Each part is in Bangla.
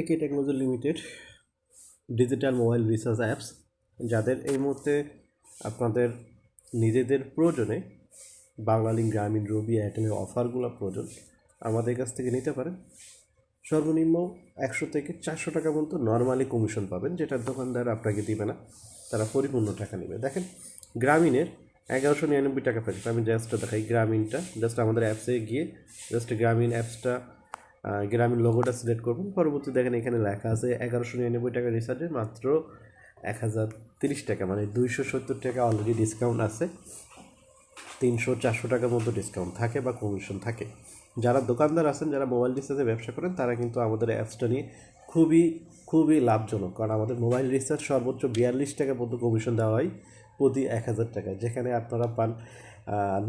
একে technology limited digital mobile research apps যাদের এই মুহূর্তে আপনাদের নিজেদের প্রয়োজনে বাংলালিঙ্ক গ্রামীণ, রবি, এয়ারটেলের অফারগুলো প্রয়োজন, আমাদের কাছ থেকে নিতে পারেন। সর্বনিম্ন একশো থেকে চারশো টাকা পর্যন্ত নর্মালি কমিশন পাবেন, যেটা দোকানদার আপনাকে দিবে না, তারা পরিপূর্ণ টাকা নেবে। দেখেন, গ্রামীণের এগারোশো নিরানব্বই টাকা প্যাকেজ আমি জাস্ট দেখাই, গ্রামীণটা জাস্ট আমাদের অ্যাপসে গিয়ে জাস্ট গ্রামীণ অ্যাপসটা গ্রামীণ লোগোটা সিলেক্ট করবেন। পরবর্তী দেখেন এখানে লেখা আছে এগারোশো নিরানব্বই টাকা রিচার্জে মাত্র এক হাজার তিরিশ টাকা মানে দুইশো সত্তর টাকা অলরেডি ডিসকাউন্ট আছে। তিনশো চারশো টাকার মতো ডিসকাউন্ট থাকে বা কমিশন থাকে। যারা দোকানদার আছেন, যারা মোবাইল রিচার্জে ব্যবসা করেন, তারা কিন্তু আমাদের অ্যাপসটা নিয়ে খুবই খুবই লাভজনক। কারণ আমাদের মোবাইল রিচার্জ সর্বোচ্চ বিয়াল্লিশ টাকা পর্যন্ত কমিশন দেওয়া হয়। প্রতি এক হাজার টাকা, যেখানে আপনারা পান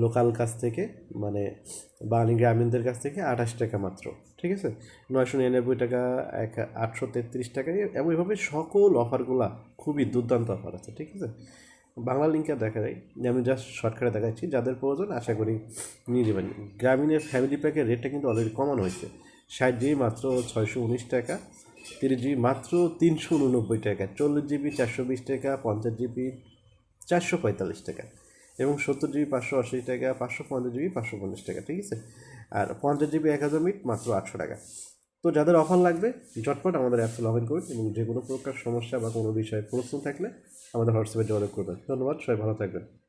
লোকাল কাছ থেকে মানে বাঙালি গ্রামীণদের কাছ থেকে আঠাশ টাকা মাত্র, ঠিক আছে? নয়শো নিরানব্বই টাকা, এক আটশো তেত্রিশ টাকায় এবং এভাবে সকল অফারগুলা খুবই দুর্দান্ত অফার আছে, ঠিক আছে? বাংলা লিঙ্কে দেখা যায় যে আমি জাস্ট শর্টকাটে দেখাচ্ছি, যাদের প্রয়োজন আশা করি নিয়ে যাবেন গ্রামীণের ফ্যামিলি প্যাকের রেটটা কিন্তু অলরেডি কমানো হয়েছে, ষাট জিবি মাত্র ছয়শো উনিশ টাকা, তিরিশ জিবি মাত্র তিনশো উননব্বই টাকা, চল্লিশ জিবি চারশো বিশ টাকা, পঞ্চাশ জিবি চারশো পঁয়তাল্লিশ টাকা এবং সত্তর জিবি, পাঁচশো আশি টাকা, পাঁচশো পঞ্চাশ জিবি, পাঁচশো পঞ্চাশ টাকা, ঠিক আছে? আর পঞ্চাশ জিবি, এক হাজার মিনিট, মাত্র আটশো টাকা। তো যাদের অফার লাগবে, ঝটপট আমাদের অ্যাপসে লগ ইন করুন এবং যে কোনো প্রকার সমস্যা বা কোনো বিষয়ে প্রশ্ন থাকলে আমাদের হোয়াটসঅ্যাপে যোগাযোগ করবেন। ধন্যবাদ, সবাই ভালো থাকবেন।